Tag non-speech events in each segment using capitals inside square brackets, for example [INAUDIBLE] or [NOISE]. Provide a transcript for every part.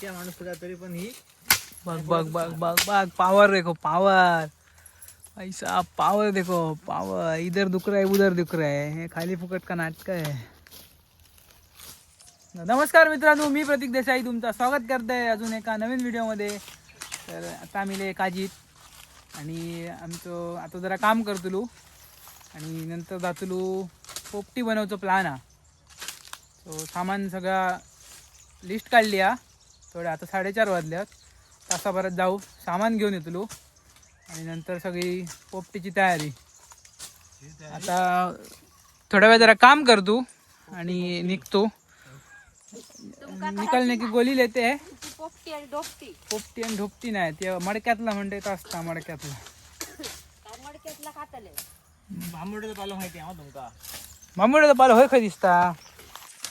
त्या माणूस तुला तरी पण ही बघ बघ बघ बघ बघ. पावर देखो पावर ऐसा पावर देखो पावर इधर दुख रहा है उधर दुख रहा है. हे खाली फुकट का नाटक आहे नमस्कार मित्रांनो मी प्रतीक देसाई तुमचं स्वागत करतोय अजून एका नवीन व्हिडिओमध्ये. तर आता आम्ही काजीत आणि आमचं आता जरा काम करतलो. आणि नंतर जातलो पोपटी बनवचं प्लान हा सो सामान सगळा लिस्ट काढली हा थोड्या आता साडेचार वाजल्यात. तासाभरात जाऊ. सामान घेऊन येतलो. आणि नंतर सगळी पोपटीची तयारी. आता थोड्या वेळ जरा काम करतो आणि निघतो. निकलने की गोली लेते है? पोपटी आणि डोपटी पोपटी आणि ढोपटी नाही. ते मडक्यातला म्हणते असता मडक्यातला. काय मडक्यातला खातले. बांबुड्याचं पालो माहिती आहे हा तुमका मामुळे पाल होय खय दिसता.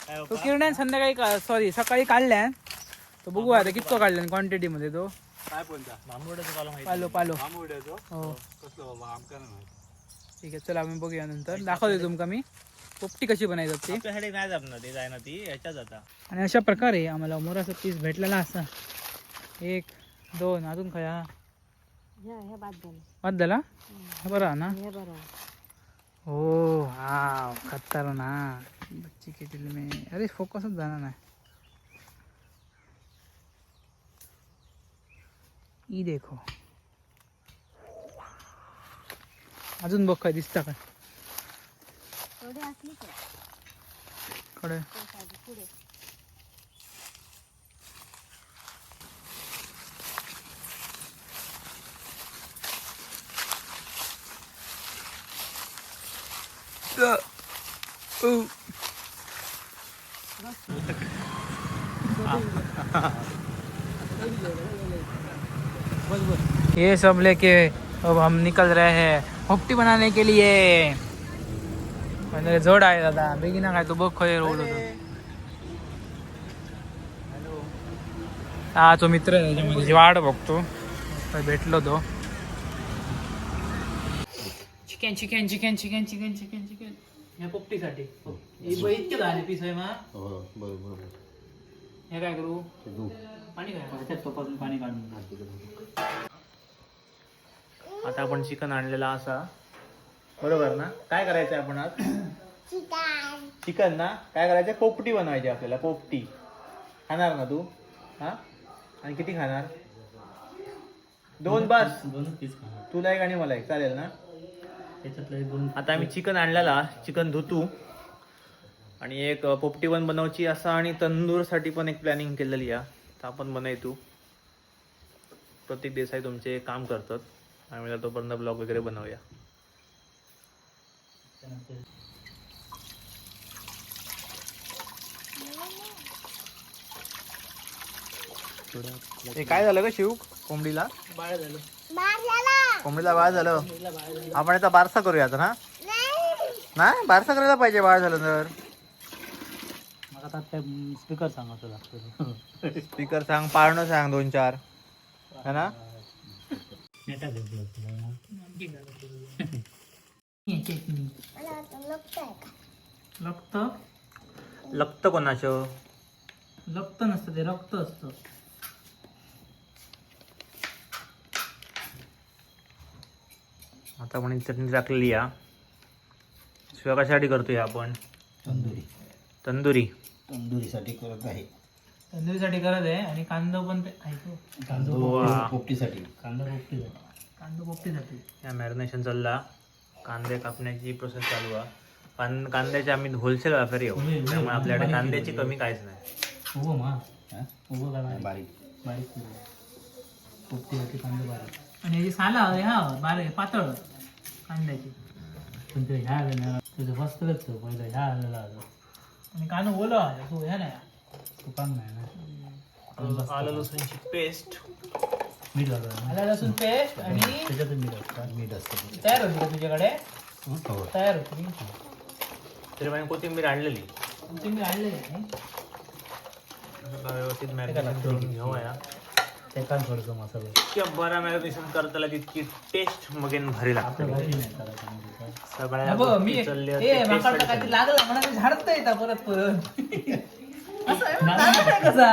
काय तो? किरण्यान संध्याकाळी सॉरी सकाळी काढल्यान तो बघू आता कितको काढल्यान क्वांटिटी मध्ये तो. काय पालो पालो पालो. बांबुड्याचं हो. कसलं बाबा आमका नाही माहिती. ठीक आहे चला आम्ही बघूया नंतर. दाखवतो तुमका मी. पोपटी कशी बनायची ती. आपल्यासाठी नाही जमणार ते जाय ना ती. जाता आणि अशा प्रकारे आम्हाला मोराचा पीस भेटलेला असा. एक दोन अजून हा. ह्या बाद झालं. हा बरा ना? हे हो हा खतरनाक. बच्ची के दिल में. अरे फोकसच झाला नाही. ई देखो अजून बघ काय दिसता काय थोडी असली का कडे त्यासाठी पुढे ये सब लेके अब हम निकल रहे हैं होपटी बनाने के लिए। म्हणजे जोड आहे दादा बेगिना काय तो बघ खय रोड होतो हा। तो मित्र आहे त्याच्यामध्ये वाट बघतो भेटलो तो। Chicken chicken chicken chicken chicken chicken chicken. या पोपटीसाठी इतके झाले पीस आहे मा। हे काय करू? पाणी काय पाणी काढून आता आपण चिकन आणलेला असा. बरोबर ना? काय करायचं आपण आज? चिकन ना? काय करायचं पोपटी बनवायची आपल्याला पोपटी. खाणार ना तू? हा? आणि किती खाणार? दोन बस. पीस खाणार. तुला एक आणि मला एक. चालेल ना? त्याच्यातलं दोन आता आम्ही चिकन आणलेला चिकन धुतू. आणि एक पोपटी पण बनवची असा आणि तंदूरसाठी पण एक प्लॅनिंग केलेली आहे. तर आपण बनवतो प्रत्येक देसाई तुमचे काम करतात. आम्ही तोपर्यंत ब्लॉग वगैरे बनवूया. हे काय झालं का शिव कोंबडीला? बाळ झालं कोंबडीला बाळ झालं. आपण आता बारसा करूया आता ना? नाही बारसा करायला पाहिजे बाळ झालं तर. मला आता काय स्पीकर सांगायचं लागतं. [LAUGHS] स्पीकर सांग पाळणं सांग दोन चार. है ना? नेटा लक्त लक्त कोणाचं? लक्त नसतं ते रक्त असतं. आता आपण चटणी टाकलेली या. शिवाय कशासाठी करतोय आपण. तंदुरी. तंदुरी. तंदुरीसाठी करत आहे. तंदुरीसाठी करत आहे आणि कांदा पण ऐकू कांदा पोपटीसाठी कांदा पोपटीसाठी कांदा पोपटीसाठी या मॅरिनेशन चालला. कांदे कापण्याची प्रोसेस चालू आहे. पण कांद्याचे आम्ही होलसेल व्यापारी आहोत. त्यामुळे आपल्याकडे कांद्याची कमी काहीच नाही. उभं मा उभं का बारीक. बारीक पोपटीसाठी कांदा बारीक. आणि याची साला हा. बारे पातळ. कांद्याची. पण ते ह्या आलं ना तुझं बसतलंच पहिलं ह्या आलेला आलं आणि कांदा ओला तो ह्या नाही. तू काम नाही ना. आलं लसूणची पेस्ट. मीठ घालून आलं लसूण पेस्ट आणि त्याच्यात मीठ असतं. मीठ असतं तयार होती का तुझ्याकडे? हो तयार होती तरी पण कोथिंबीर आणलेली. कोथिंबीर आणलेली आहे व्यवस्थित मॅरिनेशन करून घेऊया. मसाला? इतक्या बरा मॅरिनेशन करताना तितकी टेस्ट मगेन भारी लागते सगळ्या मी. लागलं म्हणा झाडत येतात परत परत. कसा?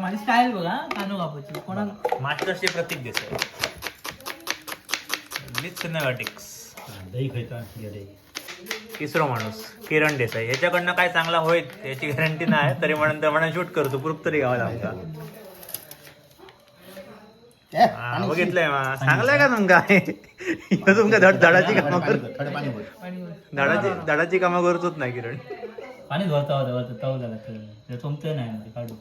माझी स्टाईल बघा Kanu master chef Prateek Desai cinematics. दही खायचा तिसरा माणूस किरण देसाई. याच्याकडनं काय चांगला होईल याची गॅरंटी नाही. तरी म्हणून तर म्हणून शूट करतो प्रूफ तरी घ्यावा लागता हा, बघितलंय मा. सांगलंय का तुमका तुमका धड धडाची कामं कर थोडं पाणी बोल आणि धडाची धडाची कामं करतोच नाही किरण. पाणी वरता होता वरता तव झाला तर तुमचं नाही मध्ये काढू.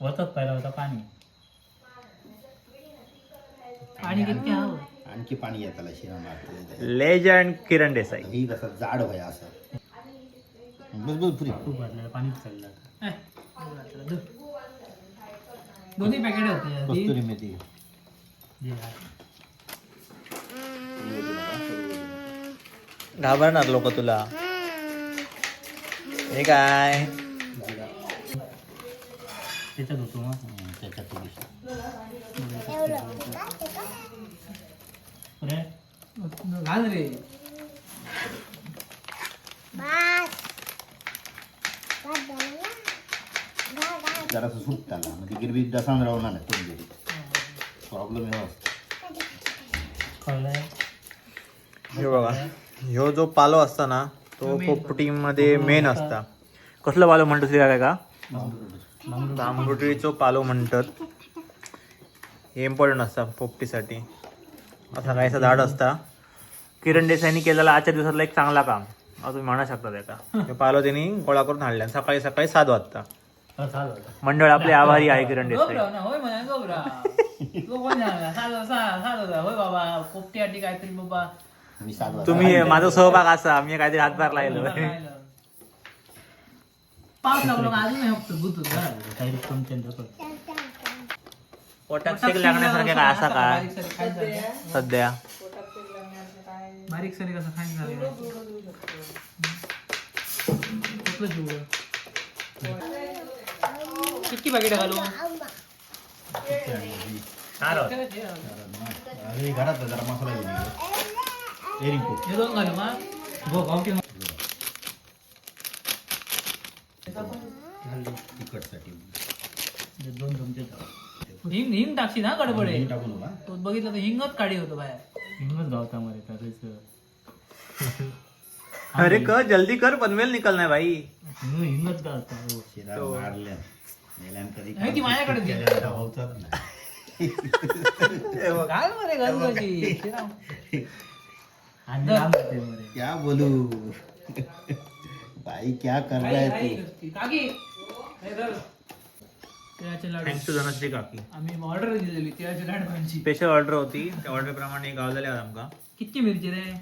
वरतच पहिला होता पाणी. पाणी किती हवं आणखी पाणी येताला शिरा मारते लेजंड किरण देसाई. ही कसं जाड व्हाय असं. बस बस पुरी. खूप भरलं पाणीच चाललं. दोन्ही पॅकेट होते आधी. कस्तुरी मेथी. घाबरणार लोक तुला. हे काय त्याच्यात होतो मग त्याच्यात घाल रे जरासं सूप त्याला म्हणजे गिरवी दसान राहणार नाही थोडी गेली प्रॉब्लेम हे हे बघा ह्यो जो पालो असता ना तो पोपटीमध्ये मेन असता. कसलं पालो म्हणतो तुला काय का तांबुटीचो पालो म्हणतात. हे इम्पॉर्टंट असता पोपटीसाठी. असा काहीसा झाड असता. किरण देसाईनी केलेला आजच्या दिवसातला एक चांगला काम. असं तुम्ही म्हणू शकता त्याचा हे पालो त्यांनी गोळा करून हाडल्या सकाळी सकाळी सात वाजता. मंडळ आपले आभारी आहे किरण देसाई. [LAUGHS] तो बाबा पोपटीसाठी काहीतरी बाबा. मी सात वाजता. तुम्ही माझा सहभाग असा मी काहीतरी हातभार लागलो पाऊस लागलो का अजून नाही फक्त गुतून पोटात शेक लागण्यासारखे काय असा काय. सध्या? बारीक सारी कसं खायचं झालं. किती पाकिट घालू. अरे घरात जरा मसाला घेऊन हे दोन घालू मग गो गावठी तिखटसाठी दोन चमचे हिंग हिंग टाकशी ना गडबडे हिंग टाकू नका तो बघितलं तर हिंगच काढी होतो बाहेर हिंगच गावतामध्ये करायचं अरे कर जल्दी कर पनवेल निकल नाही भाई हिंगच गावता शिरा मारल्या मेल्यान कधी नाही, ती माझ्याकडे दे. केलेल्या भावचाच नाही घाल मरे क्या बोलू? भाई क्या कर रहा है तू? काकी धर. तिळाचे लाडू. थँक्स टू धनश्री काकी. आम्ही ऑर्डर दिलेली लाडूची. स्पेशल ऑर्डर होती. त्या ऑर्डर प्रमाणे गावलेले आहात आमका. किती मिरची रे?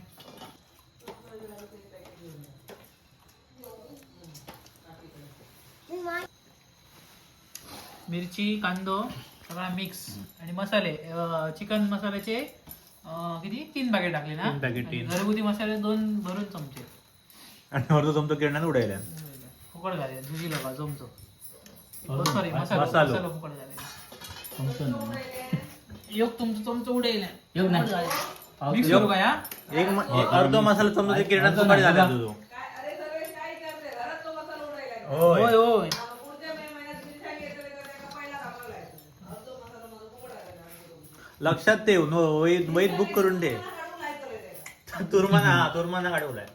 मिरची कांदो सगळा मिक्स आणि मसाले चिकन मसाल्याचे किती? तीन पॅकेट टाकले ना? तीन packet, तीन. घरगुती मसाले दोन भरून चमचे. आणि वरतो तुमचं किरणात उडायला फुकट घाले दुधी जमतो सॉरी मसाला. मसालो. मसाला. फुकट घाले योग तुमचं चमचं उडेल. योग नाही. मिक्स करू का या? एक म- एक अर्धो मसाला ते किरणात सुपारी झाला तुझो होय. होय होय. लक्षात ठेव नो वहीत वहीत बुक करून ठेव तुरमाना हा तुरमाना काढवलाय.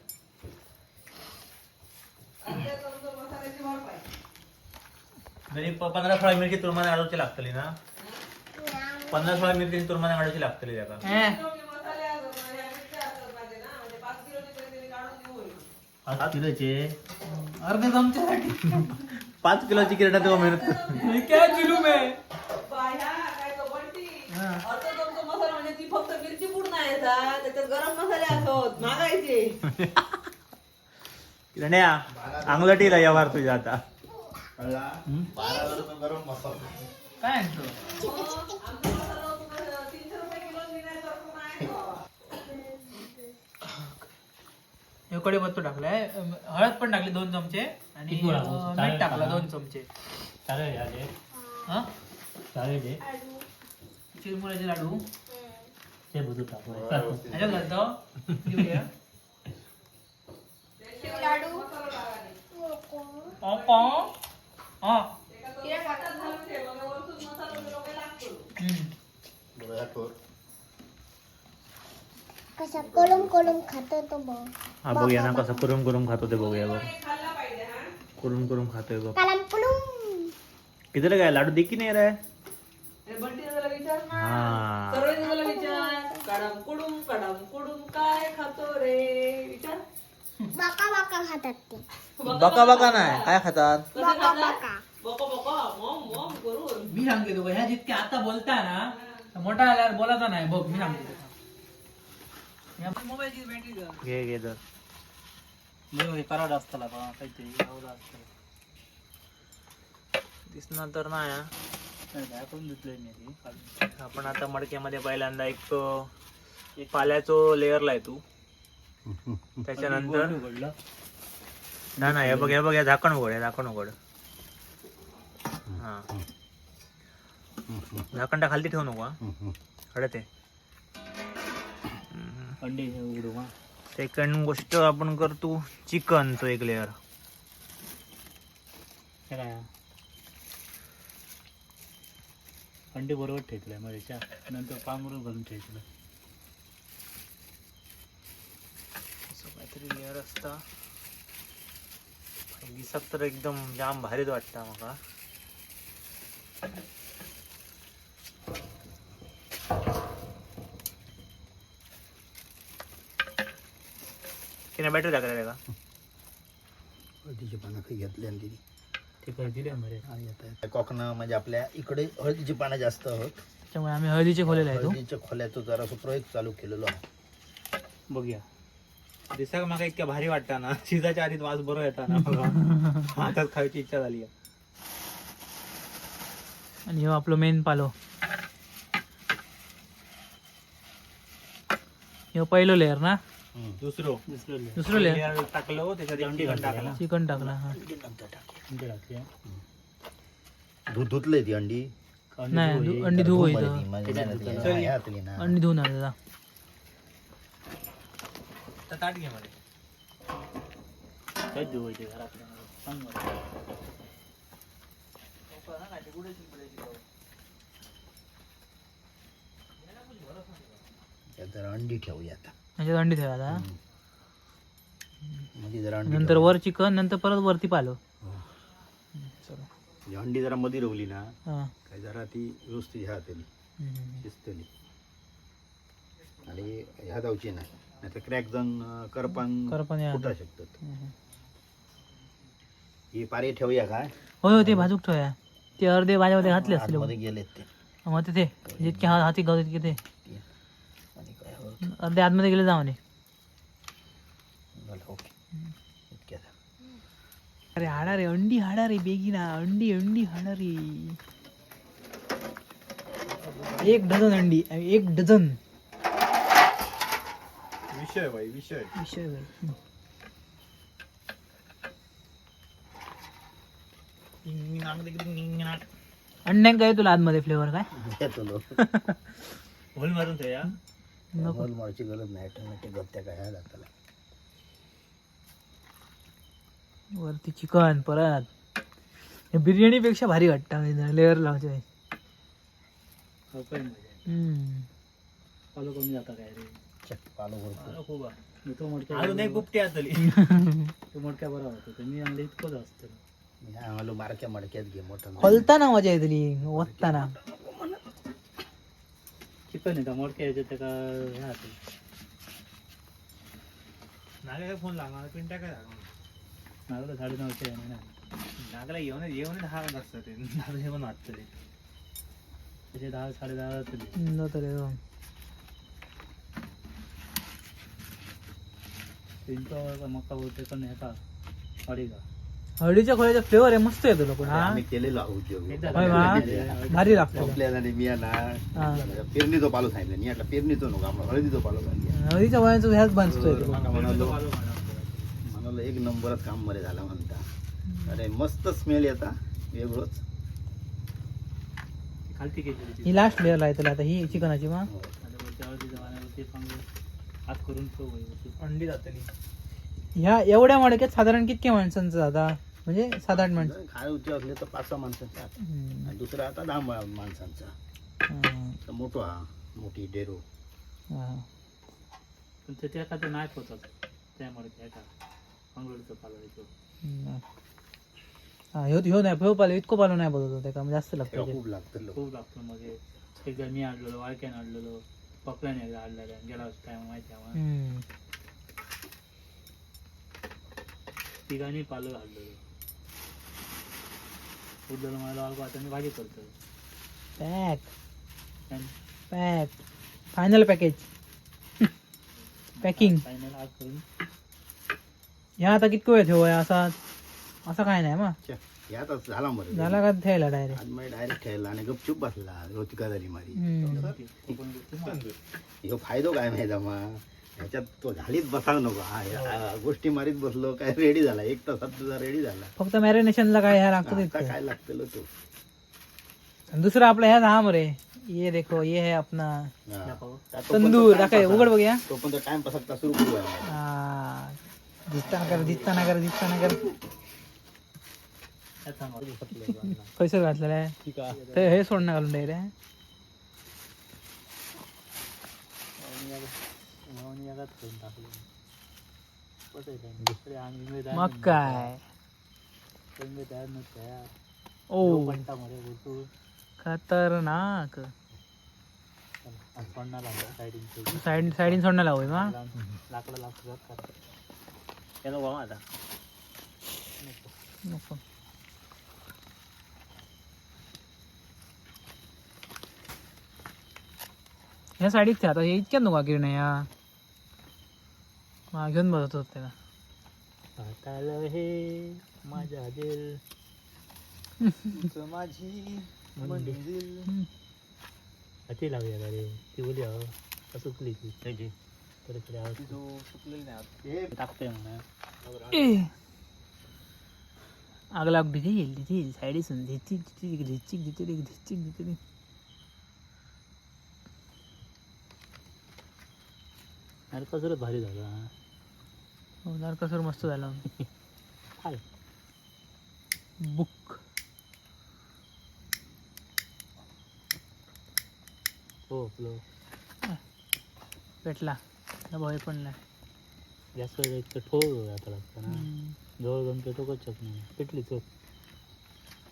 तरी प- पंधरा सोळा मिरची तुरमाना काढूची लागतली ना? पंधरा सोळा मिरची तुरमाना काढायची लागतली त्याका हे, पाच किलोचे. चमच्यासाठी पाच किलोची किरणात तेव्हा मेहनत कर. हे काय जुलूम आहे? म्हणजे ती फक्त मिरची? त्याच्यात गरम मसाले असत मागायचे. [LAUGHS] किरण्या अंगलटीला व्यवहार तुझ्या आता. कळला? बारा गरम मसाला. काय हे कढीपत्तो टाकलाय. हळद पण टाकली दोन चमचे आणि किती वेळा? अं, चालेल मीठ टाकला का? दोन चमचे. चालेल हा? चालेल हे. चिरमुऱ्याचे लाडू। ते ह्याच्यात घालतो घेऊया. हा. कसा कोलम कोलम खातो तो बघ हा बघूया ना कसं करून करून खातो ते बघूया बघ। करून करून खातोय बघ। कलम कुलुम। किती काय लाडू दे की नाही रे? हे दादाला विचार. कडम कुडुम कडम कुडुम काय खातो रे? विचार. बाका बाका खातात ते. बका बका नाही काय खातात? कसं बाका खातात बाका. बको बको मॉम मॉम करून मी सांगते तुका ह्या जितके आता बोलता ना मोठा आल्यावर बोलायचा नाही बघ मी सांगते तुका. ह्या मोबाईलची बॅटरी जर घे घे तर हे कराड असताना बा काहीतरी दिसणार तर नाही हा. ती. आपण आता मडक्यामध्ये पहिल्यांदा एक पाल्याचो लेअरला तू त्याच्यानंतर नाही नाही हे बघ हे बघ हे झाकण उघड हे झाकण उघड. हा. झाकणटा खालती ठेवू नको अंडे हे उघडू हा. सेकंड गोष्ट आपण करतो चिकनचं एक लेअर काय हा? अंडे बरोबर ठेकलंय मग याच्या नंतर पांघरून घालून ठेकलं असं काहीतरी लेअर असता. दिसत तर एकदम जाम भारीच वाटतं मला की नाही बॅटरी टाकल्या का? हळदीची पानं काही घेतली आणि दिली. कोकणं म्हणजे आपल्या इकडे हळदीची पानं जास्त आहोत. त्यामुळे आम्ही हळदीचे खोलेले आहे हळदीच्या खोल्याचं जरासं प्रयोग चालू केलेलो आहे. बघूया. दिसाक मला इतक्या भारी वाटतं ना. [LAUGHS] शिजाच्या आधीच वास बरं येता ना मला [LAUGHS] हातात खायची इच्छा झाली आहे. आणि हो आपलं मेन पालो. ह्यो पहिलो लेअर ना? दुसरं. दुसरं लेअर टाकलं त्याच्यात एक चिकन टाकलं. चिकन टाकला हा. धु धुतलंय ती अंडी? नाही अंडी धुवू धुवून इथं. ती, म्हणजे नाही ना ती, हा, यातली ना. अंडी धुवून आले तर ताट घे मध्ये जरा अंडी ठेवूया आता. अंडी ठेवा आता म्हणजे जरा अंडी नंतर वर चिकन नंतर परत वरती पालो. चलो. ठेवूया. अंडी जरा मध्ये रवली ना हा. काय जरा ती व्यवस्थित ह्या हम्म. शिजतली आणि ह्या जाऊची नाही नाही तर क्रॅक जाऊन करपान करपान या. फुटा शकतात. ही पारे ठेवूया काय होय होय ते भाजूक ठेवूया. ते अर्धे भाज्यामध्ये घातले असतील. आतमध्ये गेलेत ते. मग तिथे जितके हा- हाती गाव तितके ते. हो अर्धे आतमध्ये गेले जाऊ नये झालं ओके. इतक्यात अरे हाडा रे अंडी हाडा रे बेगिना. अंडी अंडी हाडा रे. एक डझन अंडी एक डझन. विषय भाई विषय. विषय होय. हम्म. अंड्यां काय तुला आतमध्ये फ्लेवर काय? होल मारून ठेवूया नको मोल मारची गरज नाही ऑटोमॅटिक काय जाताला. वरती चिकन परत. हे बिर्याणीपेक्षा भारी वाटतं लेअर लावचे पालो कमी जाता काय रे? पालो भरपूर पालो खूप आहे. मी तो मडक्या असली [LAUGHS] तो बरा होतो तर मी आणले इतकंच असतं. मी मारक्या मडक्यात घे मोठं खोलताना मजा येतली ओतताना. चिकन आहे का? मडक्या त्या का हे नागला काय फोन लागणार? पिंटा काय नागला साडे नऊशे आहे? ना नागला येऊन येऊन दहा असतं ते. नागला जेवण वाटतं ते. त्याचे दहा साडे दहा तरी. न तर हे. बघ. तीनशे मका बोलते पण हे का अडी का? हळदीच्या खोल्याचा फ्लेवर आहे मस्त येतो लोक. हा? आम्ही केलेलो आहोत. भारी लागतो आपल्याला आणि मी ना हा. पेरणीचो पालो सांगितलं. नाही आता पेरणीचो नको आपण हळदीचो पालो सांगितलं. हळदीच्या वयाचा ह्याच बांधतोय तो. म्हणालो म्हणालो एक नंबरच काम बरे झाला म्हणता. अरे मस्त स्मेल येता वेगळंच. खालती ही लास्ट लेअर आहे त्याला आता ही चिकनाची मग. ते चांगलं हात करून ठेव. व्यवस्थित. अंडी जातली. ह्या एवढ्या मडक्यात साधारण कितक्या माणसांचं आता म्हणजे सात आठ माणसं जर खायचे असले तर पाच सहा माणसांचे. आणि दुसरा आता दहा मा- माणसांचा हा. तर मोठो हा मोठी डेरो हा. पण ते त्या का नाही पोचत त्यामुळे त्या का मंगळूरचं पालवायचं हम्म. हा ह्यो ह्यो नाही ह्यो पालो इतको पालो नाही बघतो त्याका जास्त लागतं तेव्हा ते. खूप लागतं लोक खूप लागतं मग हे. एकदा मी आणलेलो वाळक्यान आणलेलो पकड्याने एकदा आणलेलं गेला टाइम माहिती आहे आम्हाला. हम्म. तिघांनी पालं आणलेलो उरलेलं मला आता मी भाजी करतो pack pack final package packing final आज करून. ह्या आता कितको वेळ ठेवूया असा असं काय नाही मग. झाला मरे झाला का ठेवला डायरेक्ट मग डायरेक्ट ठेवला आणि गपचूप बसला रोतिका झाली मारी. ह्यो फायदो काय माहिती मग ह्याच्यात तो झालीच बसाव नको. हा ह्या गोष्टी मारीत बसलो काय रेडी झाला? एक तासात तुझा रेडी झाला. फक्त मॅरिनेशनला काय ह्या लागतं आता तितकं. काय लागतं तो? आणि दुसरं आपलं ह्या हा मरे ये देखो ये है अपना हा. तंदूर time दाखव पसा- उघड बघूया तोपर्यंत टाइम पसकता सुरू करूया. आ, दिसताना कर दिसताना कर दिसताना कर. पैसे घातलेला. आहे. ते हे सोडणं घालून डायरेक्ट म्हणून यालाच करून टाकलं. कसं आहे काय, दुसरे आम्ही मी तयार मग. काय? तयार. ओ. खतरनाक. आणि सोडणार लागलं साईडिंग साईड साईडीन सोडणं लावूय मा लाकडं लागतं त्याला बघा आता. नको. ह्या साडीत आता. हे इतक्यात नको किरण या. घेऊन बसत होत त्याला. पाताळ हे माझ्या दिल. माझी अति लावूया का रे ती अहो का सुकली ती. तर इकडे आवाज टाकतोय म्हणा. आग लाग डिझेल डिझेल साईडीसून झिचिक झिचिक झिचिक झिचिक झिचिक झिचिक. अरे कसरत भारी झाला. हो नरकासूर मस्त झाला. बुक. हो आपलं. भेटला भाऊ पण नाही. जास्त इतकं ठोक आता लागतं ना. जवळ जाऊन पेटोकच चक नाही. पेटली चोक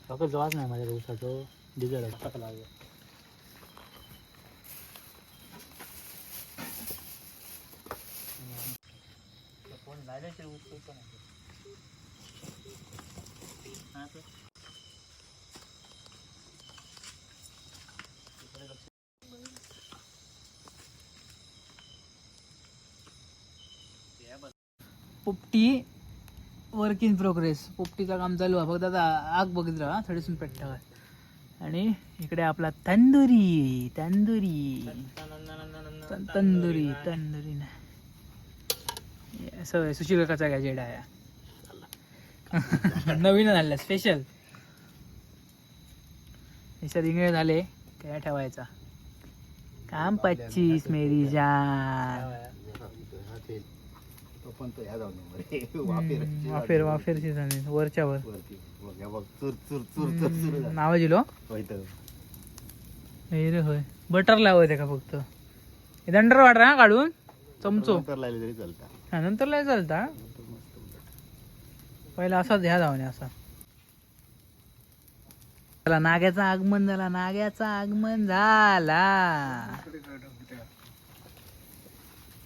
फक्त जवाच नाही माझ्या दिवसाचं डिझेल टाका लागेल पोपटी वर्क इन प्रोग्रेस पोपटीचं काम चालू आहे. फक्त आता आग बघित राहा थोडीसून पेटता आणि इकडे आपला तंदुरी तंदुरी. तंदुरी तंदुरी. आहे, सुशील काकाचा गॅजेट आहे? [LAUGHS] नवीन झालं स्पेशल याच्यात इंगळे झाले काय ठेवायचा. काम पच्चीस मेरी जान. वाफेर वाफेर वाफेर सीझन वरच्या वर. झालं नाव दिलो? होय हे रे होय. बटर लावायचं का फक्त? दंडर वाटर हा काढून? चमचो. नंतर तरी हा नंतर लय चालता? पहिला असाच ह्या जाऊन असा. चला नाग्याचं आगमन झाला नाग्याचं आगमन झाला.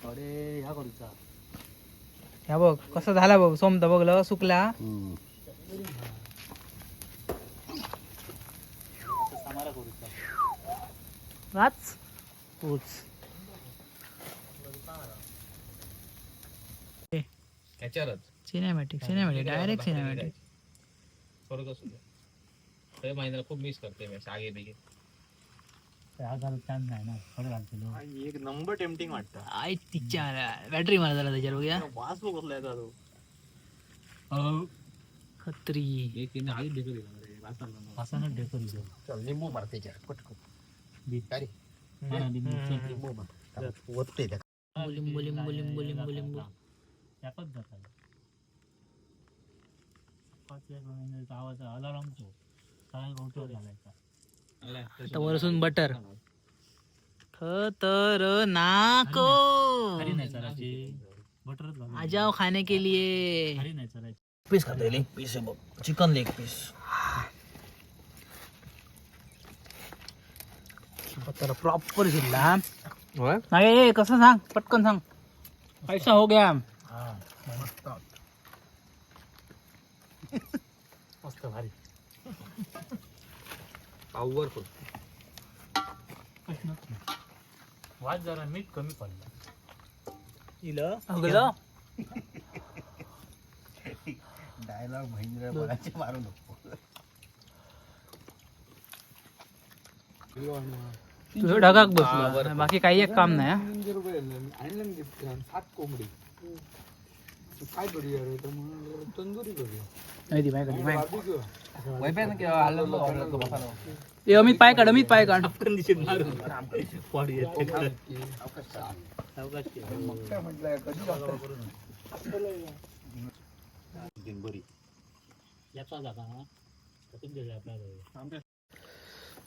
अरे ह्या करूचा. ह्या बघ कसं झाला बघ सोमता बघलं सुकला. सामारा ऊच सिनेमॅटिक सिनेमॅटिक डायरेक्ट सिनेमॅटिक खूप मिस करते मी आगे बिगे ह्या घालत चान्स नाही ना खरं घालतो एक नंबर टेम्पटिंग वाटतं. आय तिच्या बॅटरी मारा झाला त्याच्यावर बघूया. वास बघतलाय तो. खत्री. असं डेकर चल लिंबू मारते वतते त्या लिंबू लिंबू लिंबू लिंबू लिंबू. काय उठवत घालायचा. आता वरसून बटर खतरनाको. हरी नाही. चालायची. बटरच घालून. आजाओ खाने के लिए. हरी नाही चालायची. पीस खाते लेग पीस आहे बघ. चिकन लेग पीस तर प्रॉपर शिल्ला नाही कसं सांग? पटकन सांग. पैसा हो गया मस्त भारी वाज जरा मीठ कमी पडलं. डायलॉग महेंद्र मारू नको. तुझं ढगाक बसलो. बाकी काही एक काम नाही हा. नाही ती बाय काढली, बाय. ए अमित पाय काढ अमित पाय काढ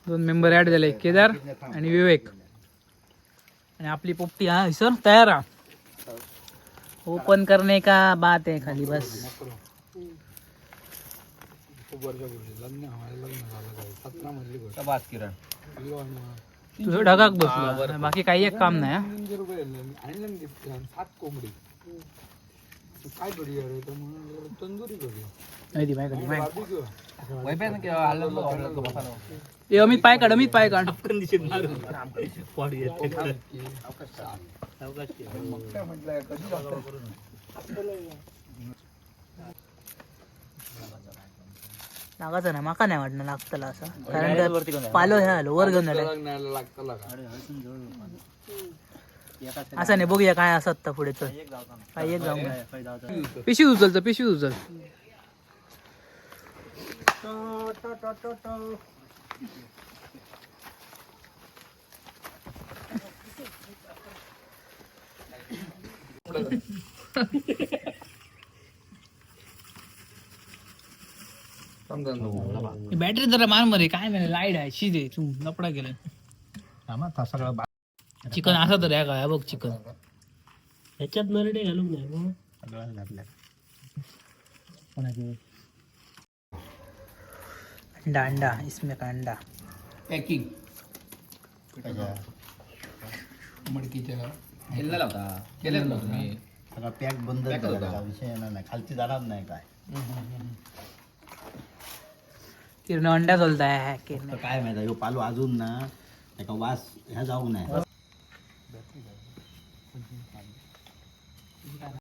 दोन मेंबर ऍड झाले केदार आणि विवेक. आणि आपली पोपटी हा सर तयार हा ओपन करणे का बात आहे खाली बस. तो ढगाक बाकी काही एक काम नाही रुपये आणलं गिफ्ट सात कोंबडी काय तंदुरी करूया नाही बसा ना. ए अमित पाय काढ अमित पाय काढ. किंवा लागायचं ना माका नाही वाटणार लागतला असं. कारण काय पालो ह्या आलो. वर घेऊन असं नाही बघूया काय असत तर पुढे काय एक जाऊन पिशवी उचलचं पिशवी उचल. बॅटरी जरा मार मरे काय म्हणे लाईट आहे शिजे तू लपडा गेला चिकन असं तर आहे का? बघ चिकन. ह्याच्यात नरडे घालून नाही अंडा अंडा इसमें का अंडा सगळा पॅक बंद विषय नाही. खालची जाणार नाही काय. किरण अंडा चलताय तर काय माहिती ह्यो पालो अजून ना त्याचा वास ह्या जाऊ नाही